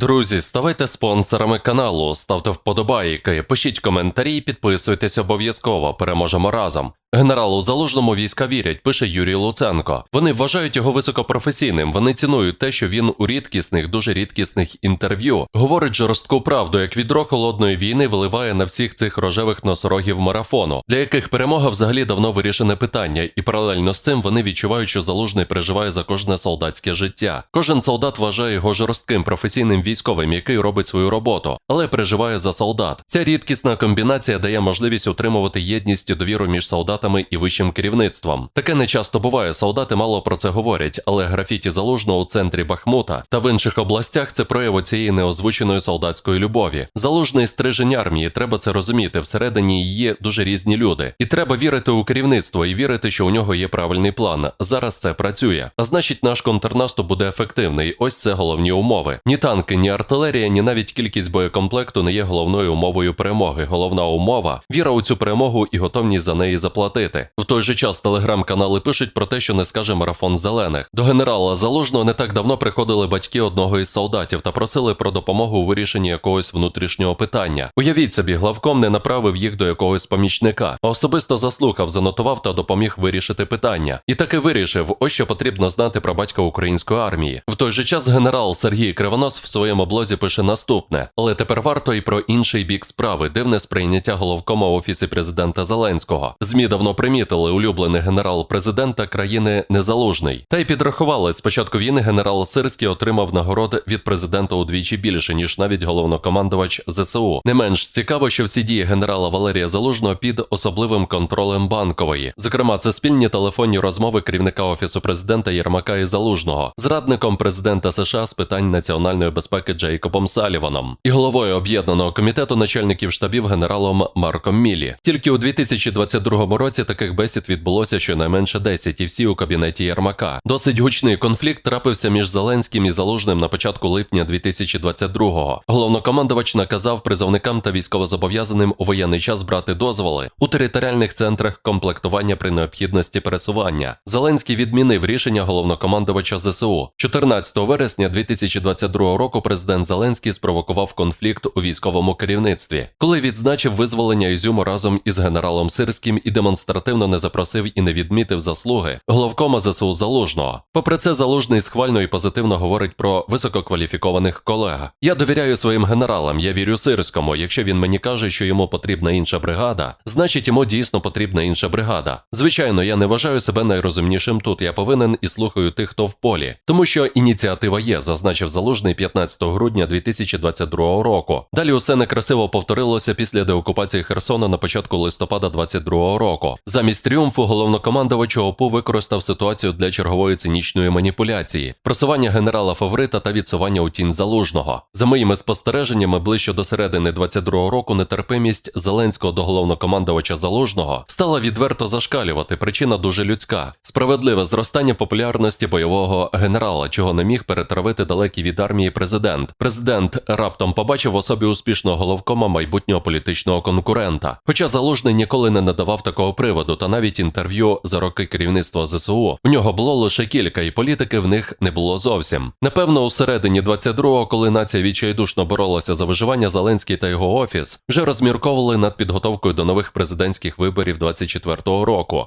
Друзі, ставайте спонсорами каналу, ставте вподобайки, пишіть коментарі, підписуйтесь обов'язково. Переможемо разом. Генералу залужному війська вірять, пише Юрій Луценко. Вони вважають його високопрофесійним. Вони цінують те, що він у рідкісних, дуже рідкісних інтерв'ю говорить жорстку правду, як відро холодної війни виливає на всіх цих рожевих носорогів марафону, для яких перемога взагалі давно вирішене питання, і паралельно з цим вони відчувають, що залужний переживає за кожне солдатське життя. Кожен солдат вважає його жорстким професійним військовим, який робить свою роботу, але переживає за солдат. Ця рідкісна комбінація дає можливість утримувати єдність і довіру між солдатами і вищим керівництвом. Таке не часто буває. Солдати мало про це говорять, але графіті залужного у центрі Бахмута та в інших областях це прояв цієї неозвученої солдатської любові. Залужний стрижень армії, треба це розуміти. Всередині її дуже різні люди, і треба вірити у керівництво і вірити, що у нього є правильний план. Зараз це працює. А значить, наш контрнаступ буде ефективний. Ось це головні умови. Ні танки, ні артилерія, ні навіть кількість боєкомплекту не є головною умовою перемоги. Головна умова віра у цю перемогу і готовність за неї заплатити. В той же час телеграм-канали пишуть про те, що не скаже марафон зелених. До генерала Залужного не так давно приходили батьки одного із солдатів та просили про допомогу у вирішенні якогось внутрішнього питання. Уявіть собі, главком не направив їх до якогось помічника, а особисто заслухав, занотував та допоміг вирішити питання. І таки вирішив, ось що потрібно знати про батька української армії. В той же час генерал Сергій Кривонос в своєму блозі пише наступне, але тепер варто і про інший бік справи, дивне сприйняття головкома офісі президента Зеленського. ЗМІ давно примітили улюблений генерал президента країни незалужний. Та й підрахували, з початку війни генерал Сирський отримав нагород від президента удвічі більше, ніж навіть головнокомандувач ЗСУ. Не менш цікаво, що всі дії генерала Валерія Залужного під особливим контролем банкової. Зокрема, це спільні телефонні розмови керівника офісу президента Єрмака і Залужного з радником президента США з питань національної безпеки Джейкобом Саліваном і головою об'єднаного комітету начальників штабів генералом Марком Мілі. Тільки у 2022 році таких бесід відбулося щонайменше 10, і всі у кабінеті Єрмака. Досить гучний конфлікт трапився між Зеленським і Залужним на початку липня 2022-го. Головнокомандувач наказав призовникам та військовозобов'язаним у воєнний час брати дозволи у територіальних центрах комплектування при необхідності пересування. Зеленський відмінив рішення головнокомандувача ЗСУ. 14 вересня 2022 року президент Зеленський спровокував конфлікт у військовому керівництві, коли відзначив визволення Ізюму разом із генералом Сирським і демонстративно не запросив і не відмітив заслуги головкома ЗСУ Залужного. Попри це, Залужний схвально і позитивно говорить про висококваліфікованих колег. Я довіряю своїм генералам, я вірю Сирському. Якщо він мені каже, що йому потрібна інша бригада, значить йому дійсно потрібна інша бригада. Звичайно, я не вважаю себе найрозумнішим тут. Я повинен і слухаю тих, хто в полі, тому що ініціатива є, зазначив Залужний 15 грудня 2022 року. Далі усе некрасиво повторилося після деокупації Херсона на початку листопада 22 року. Замість тріумфу головнокомандувач ОПУ використав ситуацію для чергової цинічної маніпуляції, просування генерала Фаворита та відсування у тінь залужного. За моїми спостереженнями, ближче до середини 22 року нетерпимість Зеленського до головнокомандувача залужного стала відверто зашкалювати. Причина дуже людська: справедливе зростання популярності бойового генерала, чого не міг перетравити далекий від армії президент. Президент раптом побачив особі успішного головкома майбутнього політичного конкурента. Хоча залужний ніколи не надавав такого приводу, та навіть інтерв'ю за роки керівництва ЗСУ у нього було лише кілька, і політики в них не було зовсім. Напевно, у середині 22-го, коли нація відчайдушно боролася за виживання, Зеленський та його офіс вже розмірковували над підготовкою до нових президентських виборів 24-го року.